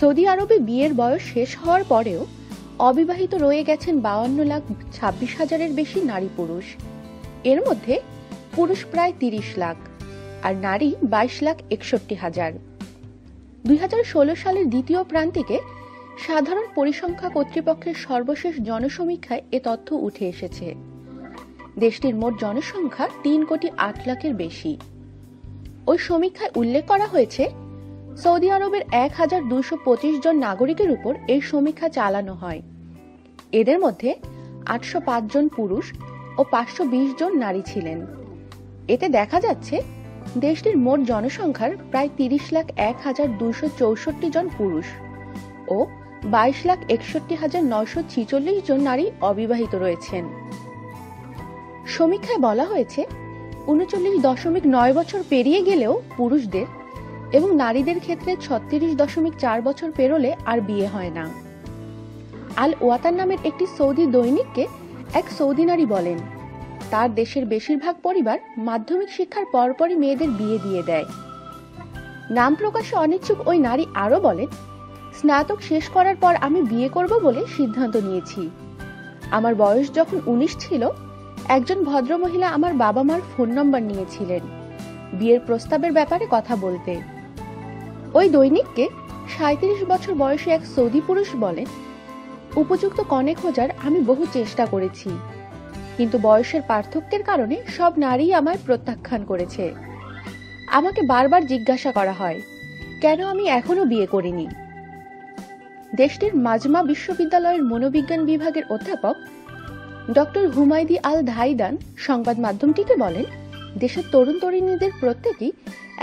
Saudi আরবে বিয়ের বয়স শেষ হওয়ার পরেও অবিবাহিত রয়ে গেছেন বাউান্ন লাখ ছাব্বিশ হাজারের বেশি নারী পুরুষ। এর মধ্যে পুরুষ প্রায় তিরিশ লাখ আর নারী বাইশ লাখ একষট্টি হাজার। দুই হাজার ষোলো সালের দ্বিতীয় প্রান্তিকে সাধারণ পরিসংখ্যা কর্তৃপক্ষের সর্বশেষ জনসমীক্ষায় এ তথ্য উঠে এসেছে। দেশটির মোট জনসংখ্যা তিন কোটি আট লাখের বেশি। ওই সমীক্ষায় উল্লেখ করা হয়েছে সৌদি আরবের এক হাজার পঁচিশ জন নাগরিকের উপর এই সমীক্ষা চালানো হয়। এদের মধ্যে আটশো পাঁচ জন পুরুষ ও পাঁচশো বিশ জন নারী ছিলেন। এতে দেখা যাচ্ছে, দেশটির মোট জনসংখ্যার প্রায় তিরিশ লাখ এক হাজার দুশো চৌষট্টি জন পুরুষ ও বাইশ লাখ একষট্টি হাজার নয়শো ছিচল্লিশ জন নারী অবিবাহিত রয়েছেন। সমীক্ষায় বলা হয়েছে, উনচল্লিশ দশমিক নয় বছর পেরিয়ে গেলেও পুরুষদের এবং নারীদের ক্ষেত্রে ছত্রিশ দশমিক চার বছর পেরোলে আর বিয়ে হয় না। আল ওয়াতার নামের একটি সৌদি দৈনিককে এক সৌদি নারী বলেন, তার দেশের বেশিরভাগ পরিবার মাধ্যমিক শিক্ষার পরপরই মেয়েদের বিয়ে দিয়ে দেয়। নাম প্রকাশে অনিচ্ছুক ওই নারী আরও বলেন, স্নাতক শেষ করার পর আমি বিয়ে করব বলে সিদ্ধান্ত নিয়েছি। আমার বয়স যখন উনিশ ছিল, একজন ভদ্রমহিলা আমার বাবা মার ফোন নম্বর নিয়েছিলেন। বিয়ের প্রস্তাবের ব্যাপারে কথা বলতে। ওই দৈনিককে সাঁত্রিশ বছর বয়সী এক সৌদি পুরুষ বলেন উপযুক্ত কনে খোঁজার আমি বহু চেষ্টা করেছি, কিন্তু বয়সের পার্থক্যের কারণে সব নারী আমায় প্রত্যাখ্যান করেছে। আমাকে বারবার জিজ্ঞাসা করা হয়, কেন আমি এখনও বিয়ে করিনি? দেশটির মাজমা বিশ্ববিদ্যালয়ের মনোবিজ্ঞান বিভাগের অধ্যাপক ডক্টর হুমায়দি আল ধাইদান সংবাদ মাধ্যমটিকে বলেন, দেশের তরুণ তরুণীদের প্রত্যেকেই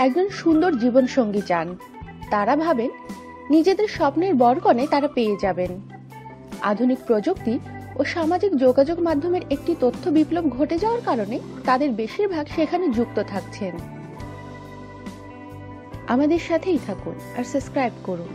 একজন সুন্দর জীবনসঙ্গী চান। তারা ভাবেন, নিজেদের স্বপ্নের বরগণে তারা পেয়ে যাবেন। আধুনিক প্রযুক্তি ও সামাজিক যোগাযোগ মাধ্যমের একটি তথ্য বিপ্লব ঘটে যাওয়ার কারণে তাদের বেশিরভাগ সেখানে যুক্ত থাকছেন। আমাদের সাথেই থাকুন আর সাবস্ক্রাইব করুন।